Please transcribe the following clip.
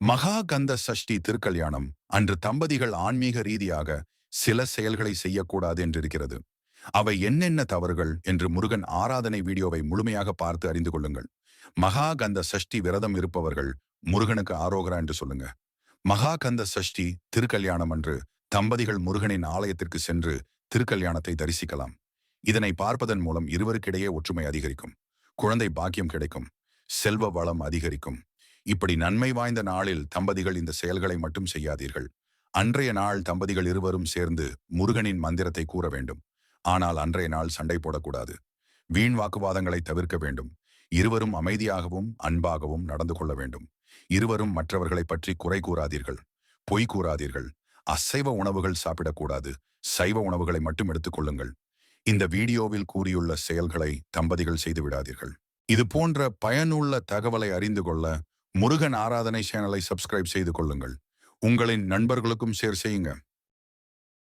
மகா கந்த சஷ்டி திருக்கல்யாணம் அன்று தம்பதிகள் ஆன்மீக ரீதியாக சில செயல்களை செய்யக்கூடாது என்றிருக்கிறது அவை என்னென்ன தவறுகள் என்று முருகன் ஆராதனை வீடியோவை முழுமையாக பார்த்து அறிந்து கொள்ளுங்கள். மகா கந்த சஷ்டி விரதம் இருப்பவர்கள் முருகனுக்கு ஆரோகரா என்று சொல்லுங்க. மகா கந்த சஷ்டி திருக்கல்யாணம் அன்று தம்பதிகள் முருகனின் ஆலயத்திற்கு சென்று திருக்கல்யாணத்தை தரிசிக்கலாம். இதனை பார்ப்பதன் மூலம் இருவருக்கிடையே ஒற்றுமை அதிகரிக்கும். குழந்தை பாக்கியம் கிடைக்கும். செல்வ வளம் அதிகரிக்கும். இப்படி நன்மை வாய்ந்த நாளில் தம்பதிகள் இந்த செயல்களை மட்டும் செய்யாதீர்கள். அன்றைய நாள் தம்பதிகள் இருவரும் சேர்ந்து முருகனின் மந்திரத்தை கூற வேண்டும். ஆனால் அன்றைய நாள் சண்டை போடக்கூடாது. வீண் வாக்குவாதங்களை தவிர்க்க வேண்டும். இருவரும் அமைதியாகவும் அன்பாகவும் நடந்து கொள்ள வேண்டும். இருவரும் மற்றவர்களை பற்றி குறை கூறாதீர்கள். பொய் கூறாதீர்கள். அசைவ உணவுகள் சாப்பிடக்கூடாது. சைவ உணவுகளை மட்டும் எடுத்துக்கொள்ளுங்கள் இந்த வீடியோவில் கூறியுள்ள செயல்களை தம்பதிகள் செய்து விடாதீர்கள். இது போன்ற பயனுள்ள தகவலை அறிந்து கொள்ள முருகன் ஆராதனை சேனலை சப்ஸ்கிரைப் செய்து கொள்ளுங்கள். உங்களின் நண்பர்களுக்கும் ஷேர் செய்யுங்க.